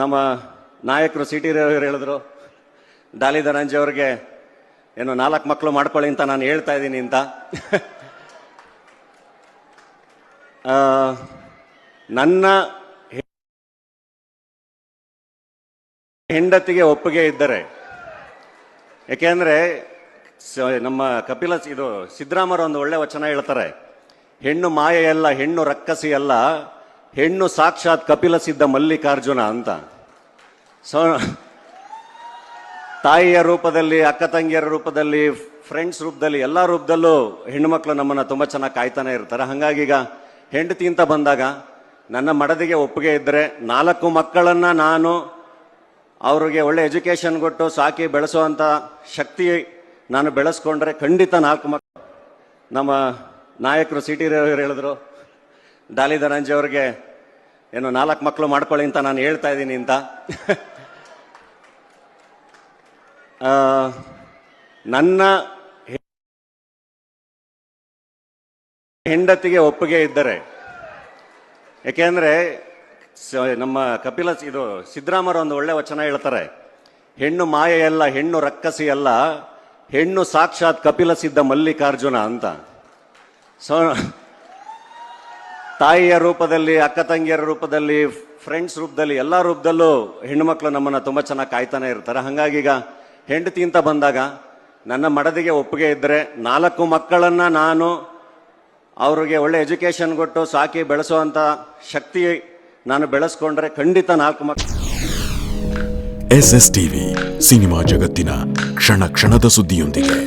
ನಮ್ಮ ನಾಯಕರು ಟಿ ರವಿಯವರು ಹೇಳಿದ್ರು ಡಾಲಿ ಧನಂಜಯ ಅವ್ರಿಗೆ ಏನು ನಾಲ್ಕು ಮಕ್ಕಳು ಮಾಡ್ಕೊಳ್ಳಿ ಅಂತ ನಾನು ಹೇಳ್ತಾ ಇದ್ದೀನಿ ಅಂತ. ನನ್ನ ಹೆಂಡತಿಗೆ ಒಪ್ಪಿಗೆ ಇದ್ದರೆ ಯಾಕೆಂದ್ರೆ ನಮ್ಮ ಕಪಿಲ ಇದು ಸಿದ್ದರಾಮರು ಒಂದು ಒಳ್ಳೆ ವಚನ ಹೇಳ್ತಾರೆ, ಹೆಣ್ಣು ಮಾಯೆಯಲ್ಲ, ಹೆಣ್ಣು ರಕ್ಕಸಿ ಅಲ್ಲ ಹೆಣ್ಣು ಸಾಕ್ಷಾತ್ ಕಪಿಲ ಸಿದ್ಧ ಮಲ್ಲಿಕಾರ್ಜುನ ಅಂತ. ಸೊ, ತಾಯಿಯ ರೂಪದಲ್ಲಿ, ಅಕ್ಕ ತಂಗಿಯರ ರೂಪದಲ್ಲಿ ಫ್ರೆಂಡ್ಸ್ ರೂಪದಲ್ಲಿ, ಎಲ್ಲ ರೂಪದಲ್ಲೂ ಹೆಣ್ಣುಮಕ್ಳು ನಮ್ಮನ್ನು ತುಂಬ ಚೆನ್ನಾಗಿ ಕಾಯ್ತಾನೆ ಇರ್ತಾರೆ. ಹಾಗಾಗಿ ಈಗ ಹೆಂಡತಿ ಅಂತ ಬಂದಾಗ ನನ್ನ ಮಡದಿಗೆ ಒಪ್ಪಿಗೆ ಇದ್ದರೆ ನಾಲ್ಕು ಮಕ್ಕಳನ್ನು ನಾನು ಅವರಿಗೆ ಒಳ್ಳೆ ಎಜುಕೇಶನ್ ಕೊಟ್ಟು ಸಾಕಿ ಬೆಳೆಸುವಂಥ ಶಕ್ತಿ ನಾನು ಬೆಳೆಸ್ಕೊಂಡ್ರೆ ಖಂಡಿತ ನಾಲ್ಕು ಮಕ್ಕಳು ನಮ್ಮ ನಾಯಕರು ಸಿ ಟಿ ರವಿಯವರು ಹೇಳಿದ್ರು ಡಾಲಿ ಧನಂಜಯ ಅವ್ರಿಗೆ, ಏನು ನಾಲ್ಕು ಮಕ್ಕಳು ಮಾಡ್ಕೊಳ್ಳಿ ಅಂತ ನಾನು ಹೇಳ್ತಾ ಇದ್ದೀನಿ ಅಂತ. ನನ್ನ ಹೆಂಡತಿಗೆ ಒಪ್ಪಿಗೆ ಇದ್ದರೆ ಯಾಕೆಂದ್ರೆ ನಮ್ಮ ಕಪಿಲ, ಇದು ಸಿದ್ದರಾಮರು ಒಂದು ಒಳ್ಳೆ ವಚನ ಹೇಳ್ತಾರೆ, ಹೆಣ್ಣು ಮಾಯೆಯಲ್ಲ ಹೆಣ್ಣು ರಕ್ಕಸಿ ಅಲ್ಲ, ಹೆಣ್ಣು ಸಾಕ್ಷಾತ್ ಕಪಿಲ ಸಿದ್ಧ ಮಲ್ಲಿಕಾರ್ಜುನ ಅಂತ. ಸೊ ತಾಯಿಯ ರೂಪದಲ್ಲಿ, ಅಕ್ಕ ತಂಗಿಯರ ರೂಪದಲ್ಲಿ ಫ್ರೆಂಡ್ಸ್ ರೂಪದಲ್ಲಿ, ಎಲ್ಲ ರೂಪದಲ್ಲೂ ಹೆಣ್ಣುಮಕ್ಳು ನಮ್ಮನ್ನು ತುಂಬ ಚೆನ್ನಾಗಿ ಕಾಯ್ತಾನೆ ಇರ್ತಾರೆ. ಹಾಗಾಗಿ ಈಗ ಹೆಂಡತಿ ಅಂತ ಬಂದಾಗ ನನ್ನ ಮಡದಿಗೆ ಒಪ್ಪಿಗೆ ಇದ್ದರೆ ನಾಲ್ಕು ಮಕ್ಕಳನ್ನು ನಾನು ಅವ್ರಿಗೆ ಒಳ್ಳೆ ಎಜುಕೇಷನ್ ಕೊಟ್ಟು ಸಾಕಿ ಬೆಳೆಸುವಂಥ ಶಕ್ತಿ ನಾನು ಬೆಳೆಸ್ಕೊಂಡ್ರೆ ಖಂಡಿತ ನಾಲ್ಕು ಮಕ್ಕಳು ಎಸ್ ಎಸ್ ಟಿವಿ ಸಿನಿಮಾ ಜಗತ್ತಿನ ಕ್ಷಣ ಕ್ಷಣದ ಸುದ್ದಿಯೊಂದಿಗೆ.